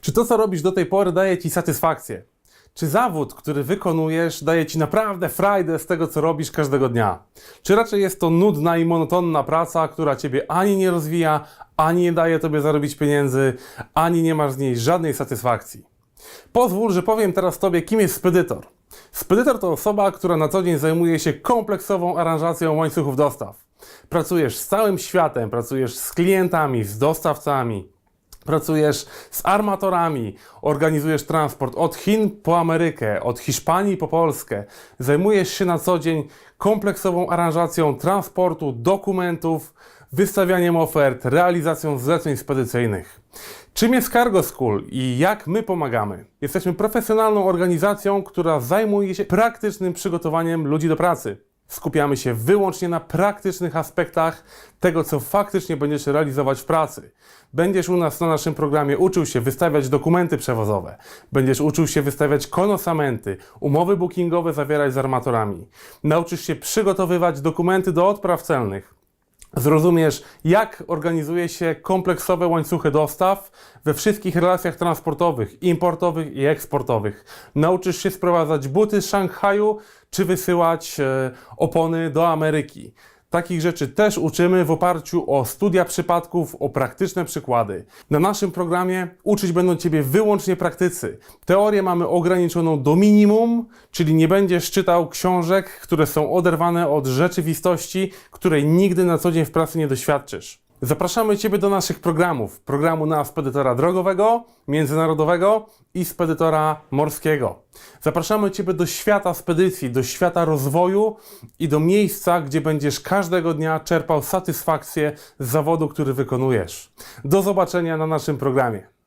Czy to, co robisz do tej pory, daje ci satysfakcję? Czy zawód, który wykonujesz, daje ci naprawdę frajdę z tego, co robisz każdego dnia? Czy raczej jest to nudna i monotonna praca, która ciebie ani nie rozwija, ani nie daje tobie zarobić pieniędzy, ani nie masz z niej żadnej satysfakcji? Pozwól, że powiem teraz Tobie, kim jest spedytor. Spedytor to osoba, która na co dzień zajmuje się kompleksową aranżacją łańcuchów dostaw. Pracujesz z całym światem, pracujesz z klientami, z dostawcami, pracujesz z armatorami, organizujesz transport od Chin po Amerykę, od Hiszpanii po Polskę. Zajmujesz się na co dzień kompleksową aranżacją transportu, dokumentów, wystawianiem ofert, realizacją zleceń spedycyjnych. Czym jest Cargo School i jak my pomagamy? Jesteśmy profesjonalną organizacją, która zajmuje się praktycznym przygotowaniem ludzi do pracy. Skupiamy się wyłącznie na praktycznych aspektach tego, co faktycznie będziesz realizować w pracy. Będziesz u nas na naszym programie uczył się wystawiać dokumenty przewozowe, będziesz uczył się wystawiać konosamenty, umowy bookingowe zawierać z armatorami, nauczysz się przygotowywać dokumenty do odpraw celnych, Zrozumiesz, jak organizuje się kompleksowe łańcuchy dostaw we wszystkich relacjach transportowych, importowych i eksportowych. Nauczysz się sprowadzać buty z Szanghaju, czy wysyłać e, opony do Ameryki. Takich rzeczy też uczymy w oparciu o studia przypadków, o praktyczne przykłady. Na naszym programie uczyć będą Ciebie wyłącznie praktycy. Teorię mamy ograniczoną do minimum, czyli nie będziesz czytał książek, które są oderwane od rzeczywistości, której nigdy na co dzień w pracy nie doświadczysz. Zapraszamy Ciebie do naszych programów. Programu na spedytora drogowego, międzynarodowego i spedytora morskiego. Zapraszamy Ciebie do świata spedycji, do świata rozwoju i do miejsca, gdzie będziesz każdego dnia czerpał satysfakcję z zawodu, który wykonujesz. Do zobaczenia na naszym programie.